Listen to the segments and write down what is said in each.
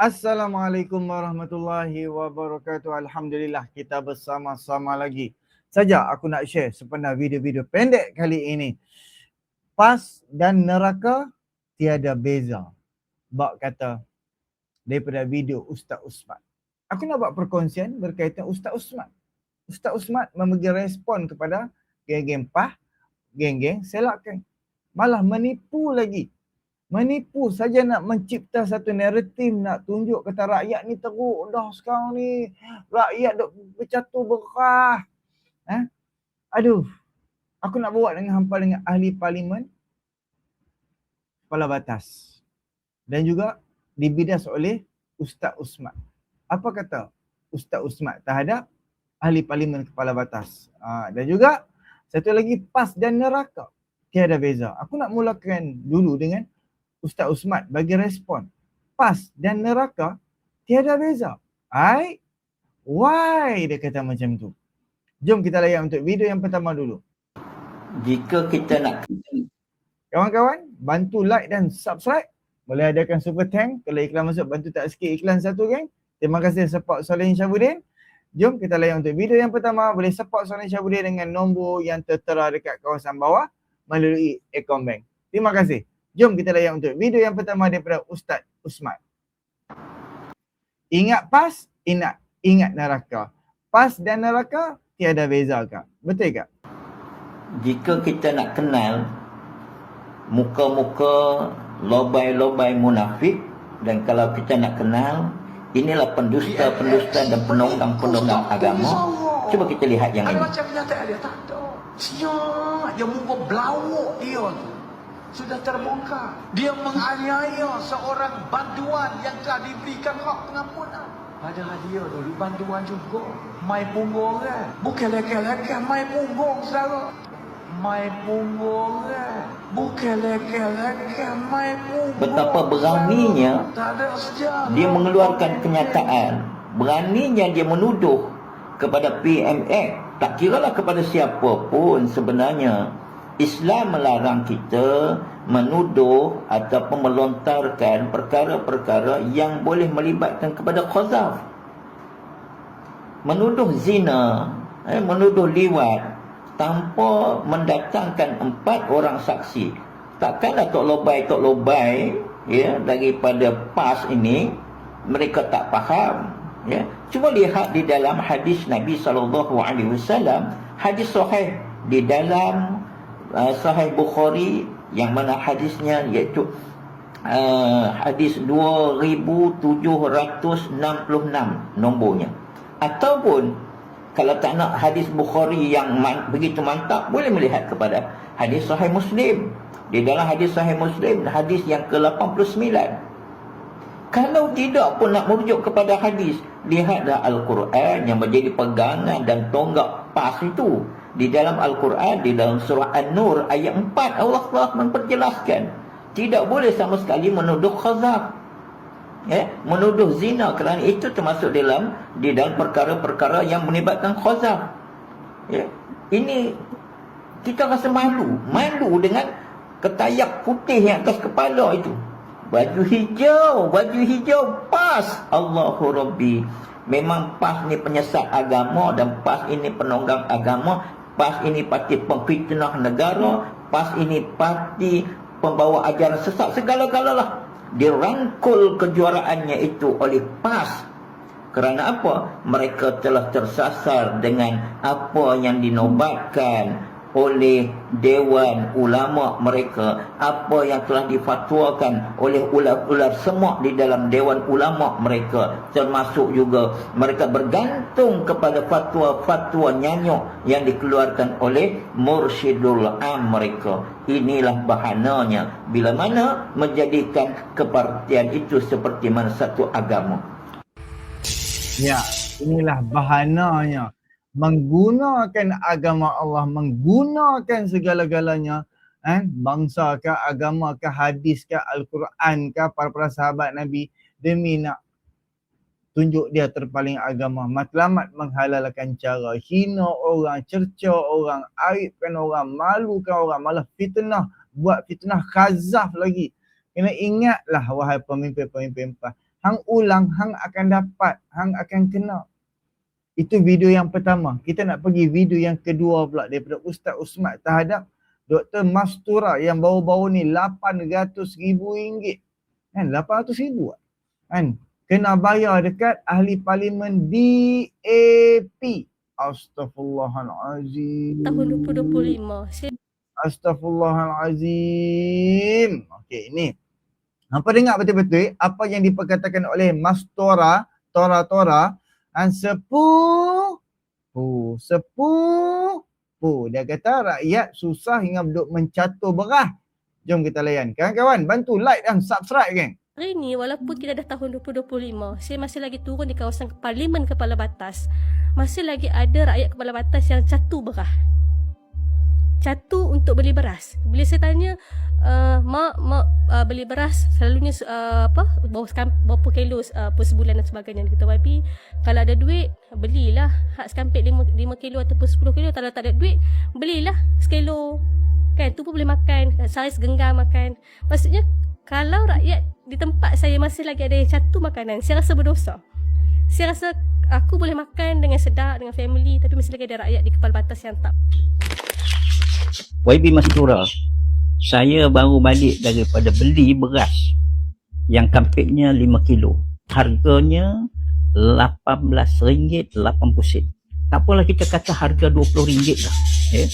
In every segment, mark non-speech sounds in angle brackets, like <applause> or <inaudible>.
Assalamualaikum warahmatullahi wabarakatuh. Alhamdulillah kita bersama-sama lagi. Saja aku nak share sepenuh video-video pendek kali ini. Pas dan neraka tiada beza. Bak kata daripada video Ustaz Usman. Aku nak buat perkongsian berkaitan Ustaz Usman. Ustaz Usman memberi respon kepada geng-geng PAH, geng-geng selakkan. Malah menipu lagi menipu saja nak mencipta satu naratif nak tunjuk kata rakyat ni teruk dah sekarang ni. Rakyat dok bercatur berkah eh? aduh aku nak buat dengan hampa dengan ahli parlimen kepala batas. Dan juga dibidas oleh Ustaz Usman. Apa kata Ustaz Usman terhadap ahli parlimen kepala batas? Uh, dan juga satu lagi pas dan neraka. Tiada beza. Aku nak mulakan dulu dengan Ustaz Usman bagi respon. Pas dan neraka tiada beza. Ai, why dia kata macam tu? Jom kita layan untuk video yang pertama dulu. Jika kita nak Kawan-kawan, bantu like dan subscribe. Boleh adakan super thank. Kalau iklan masuk, bantu tak sikit iklan satu geng. Terima kasih support Solehin Syabudin. Jom kita layan untuk video yang pertama. Boleh support Solehin Syabudin dengan nombor yang tertera dekat kawasan bawah melalui Ecom Terima kasih. Jom kita layan untuk video yang pertama daripada Ustaz Usman. Ingat pas, ingat ingat neraka. Pas dan neraka tiada beza kak. Betul kak? Jika kita nak kenal muka-muka lobai-lobai munafik dan kalau kita nak kenal inilah pendusta-pendusta dan penonggang-penonggang agama. Cuba kita lihat yang ini. Macam kenyataan dia tak tahu. Siap, dia muka belawuk dia tu sudah terbongkar. Dia menganiaya seorang bantuan yang telah diberikan hak pengampunan. Padahal dia dulu bantuan juga. Mai punggung kan. Bukan leke-leke, mai punggung saudara. Mai punggung kan. Bukan leke-leke, mai punggung. Betapa beraninya dia mengeluarkan kenyataan. Beraninya dia menuduh kepada PMX. Tak kiralah kepada siapa pun sebenarnya Islam melarang kita menuduh ataupun melontarkan perkara-perkara yang boleh melibatkan kepada khazaf. Menuduh zina, eh, menuduh liwat tanpa mendatangkan empat orang saksi. Takkanlah Tok Lobai, Tok Lobai ya, daripada PAS ini mereka tak faham. Ya. Cuba lihat di dalam hadis Nabi SAW, hadis sahih di dalam uh, Sahih Bukhari yang mana hadisnya iaitu uh, hadis 2766 nombornya ataupun kalau tak nak hadis Bukhari yang man, begitu mantap boleh melihat kepada hadis Sahih Muslim. Di dalam hadis Sahih Muslim hadis yang ke-89 kalau tidak pun nak merujuk kepada hadis lihatlah Al-Quran yang menjadi pegangan dan tonggak pas itu. Di dalam Al-Quran di dalam surah An-Nur ayat 4 Allah telah memperjelaskan. Tidak boleh sama sekali menuduh khazaf ya menuduh zina kerana itu termasuk dalam di dalam perkara-perkara yang melibatkan khazaf ya ini kita rasa malu. Malu dengan ketayak putih yang atas kepala itu baju hijau baju hijau pas. Allahu Rabbi. Memang PAS ni penyesat agama dan PAS ini penonggang agama. PAS ini parti pengfitnah negara, PAS ini parti pembawa ajaran sesat segala-galalah dirangkul kejuaraannya itu oleh PAS. Kerana apa? Mereka telah tersasar dengan apa yang dinobatkan oleh Dewan Ulama mereka apa yang telah difatwakan oleh ular-ular semak di dalam Dewan Ulama mereka termasuk juga mereka bergantung kepada fatwa-fatwa nyanyuk yang dikeluarkan oleh Mursyidul Am mereka. Inilah bahananya bila mana menjadikan kepartian itu seperti mana satu agama. Ya inilah bahananya menggunakan agama Allah, menggunakan segala-galanya, eh, bangsa ke, agama ke, hadis ke, Al-Quran ke, para-para sahabat Nabi demi nak tunjuk dia terpaling agama. Matlamat menghalalkan cara hina orang, cerca orang, aibkan orang, malukan orang, malah fitnah, buat fitnah khazaf lagi. Kena ingatlah wahai pemimpin-pemimpin hang ulang, hang akan dapat, hang akan kena. Itu video yang pertama. Kita nak pergi video yang kedua pula daripada Ustaz Usmat terhadap Dr. Mastura yang baru-baru ni 800 ribu ringgit. Kan 800 ribu kan. Kena bayar dekat ahli parlimen DAP. Astaghfirullahalazim. tahun 2025. Saya Astaghfirullahalazim. Okey, ini. Hampa dengar betul-betul apa yang diperkatakan oleh Mas Tora, Tora Tora, dan sepuh, pu, sepuh, pu. Dia kata rakyat susah hingga duduk mencatur berah. Jom kita layan. Kawan-kawan, bantu like dan subscribe geng. hari ni walaupun kita dah tahun 2025, saya masih lagi turun di kawasan Parlimen Kepala Batas. Masih lagi ada rakyat Kepala Batas yang catu berah. Catu untuk beli beras. Bila saya tanya, uh, mak, mak uh, beli beras selalunya uh, apa bawa berapa kilo uh, per sebulan dan sebagainya. Kata YB, kalau ada duit, belilah hak sekampit 5, 5 kilo ataupun 10 kilo. Kalau tak ada duit, belilah sekilo. Kan, tu pun boleh makan. Sehari segenggam makan. Maksudnya, kalau rakyat di tempat saya masih lagi ada yang catu makanan, saya rasa berdosa. Saya rasa aku boleh makan dengan sedap, dengan family tapi masih lagi ada rakyat di kepala batas yang tak. YB Mastura saya baru balik daripada beli beras yang kampitnya 5 kilo. Harganya RM18.80 tak apalah kita kata harga RM20 lah ya.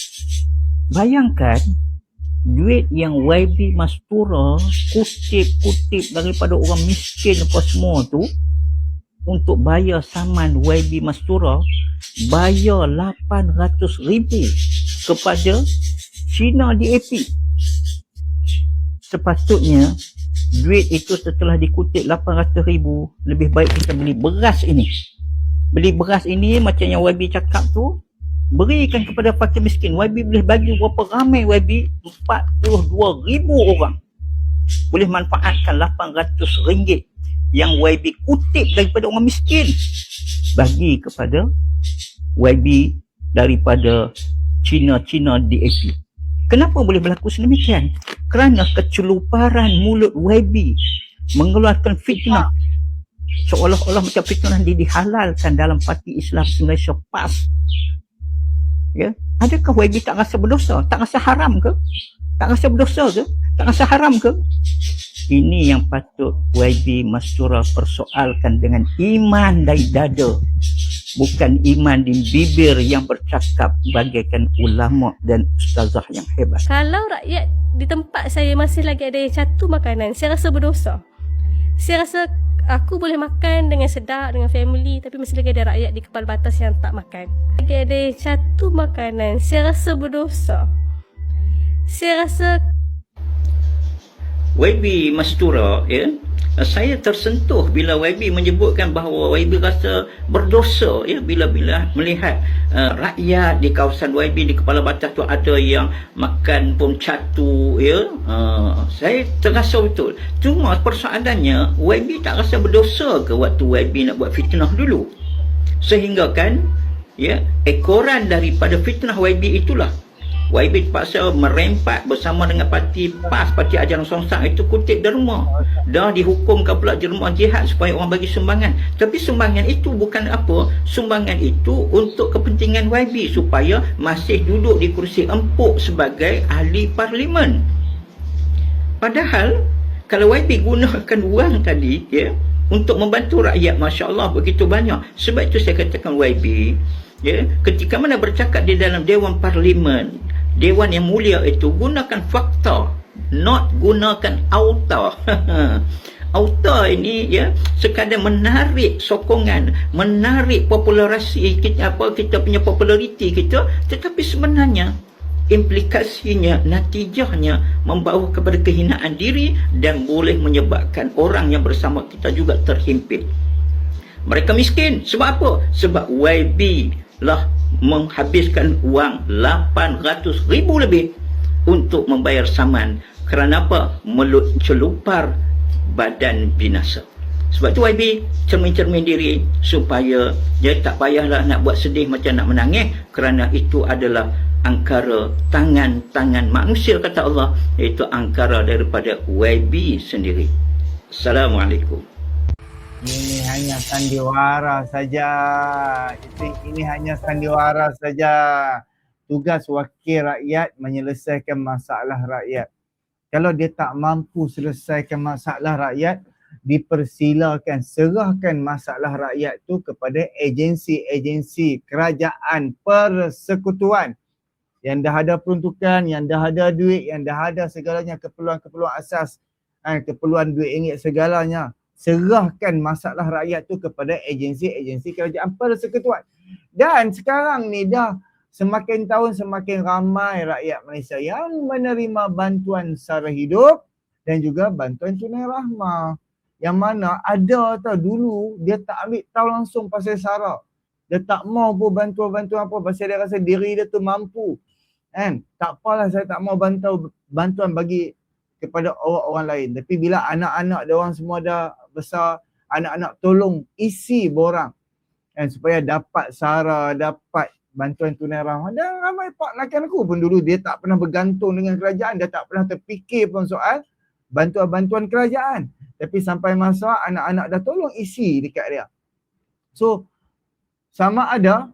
bayangkan duit yang YB Mastura kutip-kutip daripada orang miskin apa semua tu untuk bayar saman YB Mastura bayar RM800,000 kepada China DAP. Sepatutnya duit itu setelah dikutip 800 ribu lebih baik kita beli beras ini. Beli beras ini macam yang YB cakap tu berikan kepada fakir miskin. YB boleh bagi berapa ramai YB? 42 ribu orang. Boleh manfaatkan 800 ringgit yang YB kutip daripada orang miskin bagi kepada YB daripada Cina-Cina DAP. Kenapa boleh berlaku sedemikian? Kerana keceluparan mulut YB mengeluarkan fitnah seolah-olah macam fitnah dia dihalalkan dalam parti Islam Malaysia PAS. Ya, adakah YB tak rasa berdosa? Tak rasa haram ke? Tak rasa berdosa ke? Tak rasa haram ke? Ini yang patut YB Mastura persoalkan dengan iman dari dada bukan iman di bibir yang bercakap bagaikan ulama dan ustazah yang hebat. Kalau rakyat di tempat saya masih lagi ada yang catu makanan, saya rasa berdosa. Saya rasa aku boleh makan dengan sedap dengan family tapi masih lagi ada rakyat di kepala batas yang tak makan. Lagi ada yang catu makanan, saya rasa berdosa. Saya rasa YB Mastura ya saya tersentuh bila YB menyebutkan bahawa YB rasa berdosa ya bila-bila melihat uh, rakyat di kawasan YB di kepala batas tu ada yang makan pun catu ya uh, saya terasa betul. Cuma persoalannya YB tak rasa berdosa ke waktu YB nak buat fitnah dulu? Sehingga kan ya ekoran daripada fitnah YB itulah YB terpaksa merempat bersama dengan parti PAS, parti ajaran songsang itu kutip derma. Dah dihukumkan pula derma jihad supaya orang bagi sumbangan. Tapi sumbangan itu bukan apa? Sumbangan itu untuk kepentingan YB supaya masih duduk di kursi empuk sebagai ahli parlimen. Padahal kalau YB gunakan wang tadi ya untuk membantu rakyat masya-Allah begitu banyak. Sebab itu saya katakan YB ya ketika mana bercakap di dalam dewan parlimen Dewan yang mulia itu gunakan fakta not gunakan auta. <laughs> Auta ini ya sekadar menarik sokongan menarik populasi kita apa kita punya populariti kita tetapi sebenarnya implikasinya natijahnya membawa kepada kehinaan diri dan boleh menyebabkan orang yang bersama kita juga terhimpit. Mereka miskin sebab apa? Sebab YB lah menghabiskan wang 800 ribu lebih untuk membayar saman. Kerana apa? melut celupar badan binasa. Sebab tu YB cermin-cermin diri supaya dia tak payahlah nak buat sedih macam nak menangis. Kerana itu adalah angkara tangan-tangan manusia kata Allah. Iaitu angkara daripada YB sendiri. Assalamualaikum Ini hanya sandiwara saja. Itu ini hanya sandiwara saja. Tugas wakil rakyat menyelesaikan masalah rakyat. Kalau dia tak mampu selesaikan masalah rakyat, dipersilakan serahkan masalah rakyat tu kepada agensi-agensi kerajaan persekutuan yang dah ada peruntukan, yang dah ada duit, yang dah ada segalanya keperluan-keperluan asas, eh, keperluan duit ringgit segalanya. Serahkan masalah rakyat tu kepada agensi-agensi kerajaan persekutuan. Dan sekarang ni dah semakin tahun semakin ramai rakyat Malaysia yang menerima bantuan secara hidup dan juga bantuan tunai rahmah. Yang mana ada tau dulu dia tak ambil tahu langsung pasal sara. Dia tak mau pun bantuan-bantuan apa pasal dia rasa diri dia tu mampu. Kan? Tak apalah saya tak mau bantu bantuan bagi kepada orang-orang lain. Tapi bila anak-anak dia orang semua dah besar, anak-anak tolong isi borang. Kan? Supaya dapat sara, dapat bantuan tunai rahmah. Dan ramai pak lakan aku pun dulu dia tak pernah bergantung dengan kerajaan. Dia tak pernah terfikir pun soal bantuan-bantuan kerajaan. Tapi sampai masa anak-anak dah tolong isi dekat dia. So sama ada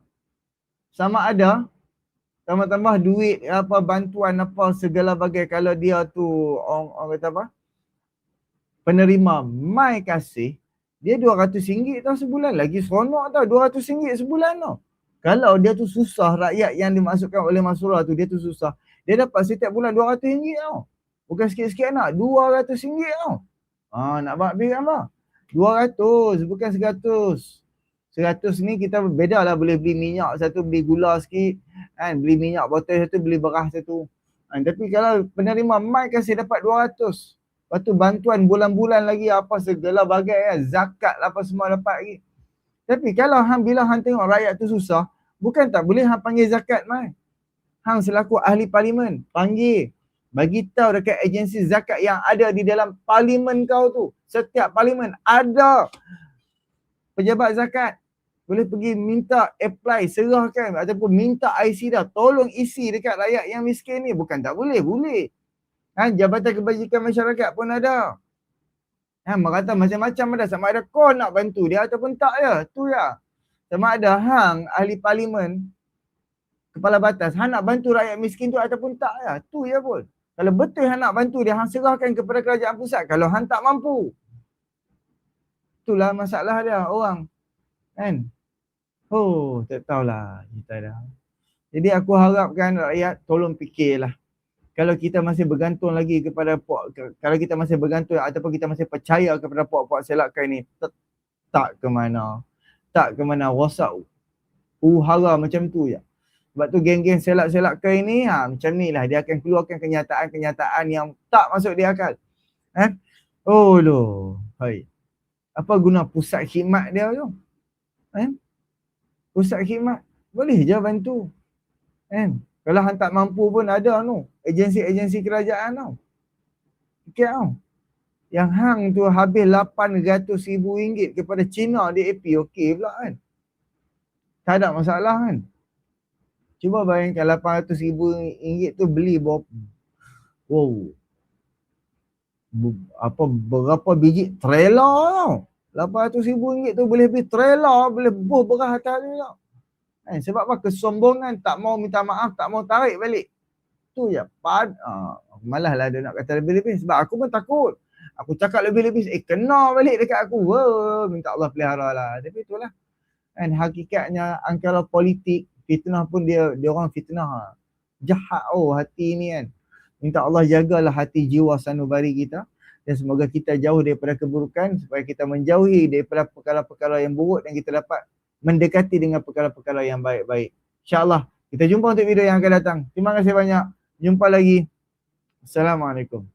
sama ada tambah-tambah duit apa bantuan apa segala bagai kalau dia tu orang, orang kata apa penerima mai kasih dia RM200 tau sebulan lagi seronok tau RM200 sebulan tau kalau dia tu susah, rakyat yang dimasukkan oleh Masurah tu, dia tu susah. Dia dapat setiap bulan RM200 tau. Bukan sikit-sikit nak, RM200 tau. Ha, nak buat bil apa? RM200, bukan RM100. RM100 ni kita beda lah boleh beli minyak satu, beli gula sikit. Kan? Beli minyak botol satu, beli beras satu. Ha, tapi kalau penerima mai kasih dapat RM200. Lepas tu bantuan bulan-bulan lagi apa segala bagai kan. Zakat lah apa semua dapat lagi. Tapi kalau hang bila hang tengok rakyat tu susah, bukan tak boleh hang panggil zakat mai. Hang selaku ahli parlimen, panggil bagi tahu dekat agensi zakat yang ada di dalam parlimen kau tu. Setiap parlimen ada pejabat zakat. Boleh pergi minta apply, serahkan ataupun minta IC dah. Tolong isi dekat rakyat yang miskin ni. Bukan tak boleh, boleh. Ha, Jabatan Kebajikan Masyarakat pun ada. Ha, merata macam-macam ada. Sama ada kau nak bantu dia ataupun tak ya. Tu ya. Sama ada hang ahli parlimen kepala batas. Hang nak bantu rakyat miskin tu ataupun tak ya. Tu ya pun. Kalau betul hang nak bantu dia, hang serahkan kepada kerajaan pusat. Kalau hang tak mampu. Itulah masalah dia orang. Kan? Oh, tak tahulah kita dah. Jadi aku harapkan rakyat tolong fikirlah kalau kita masih bergantung lagi kepada puak, kalau kita masih bergantung ataupun kita masih percaya kepada puak-puak selakai ni, tak ke mana. Tak ke mana rosak uhara macam tu je. Sebab tu geng-geng selak-selakai ni ha, macam ni lah. Dia akan keluarkan kenyataan-kenyataan yang tak masuk di akal. Eh? Oh loh. Hai. Apa guna pusat khidmat dia tu? Eh? Pusat khidmat. Boleh je bantu. Eh? Kalau hang tak mampu pun ada tu. Agensi-agensi kerajaan tau. Fikir tau. Yang hang tu habis RM800,000 kepada Cina di AP okey pula kan. Tak ada masalah kan. Cuba bayangkan RM800,000 tu beli berapa. Wow. Apa berapa biji trailer tau. RM800,000 tu boleh beli trailer, boleh buh beras atas ni tau. Eh, sebab apa? Kesombongan tak mau minta maaf, tak mau tarik balik. Tu je. Pad, uh, malah lah dia nak kata lebih-lebih. Sebab aku pun takut. Aku cakap lebih-lebih, eh kena balik dekat aku. Wah, minta Allah pelihara lah. Tapi itulah. Dan hakikatnya angkara politik, fitnah pun dia dia orang fitnah. Jahat oh hati ni kan. Minta Allah jagalah hati jiwa sanubari kita. Dan semoga kita jauh daripada keburukan supaya kita menjauhi daripada perkara-perkara yang buruk dan kita dapat mendekati dengan perkara-perkara yang baik-baik. InsyaAllah kita jumpa untuk video yang akan datang. Terima kasih banyak. Jumpa lagi. Assalamualaikum.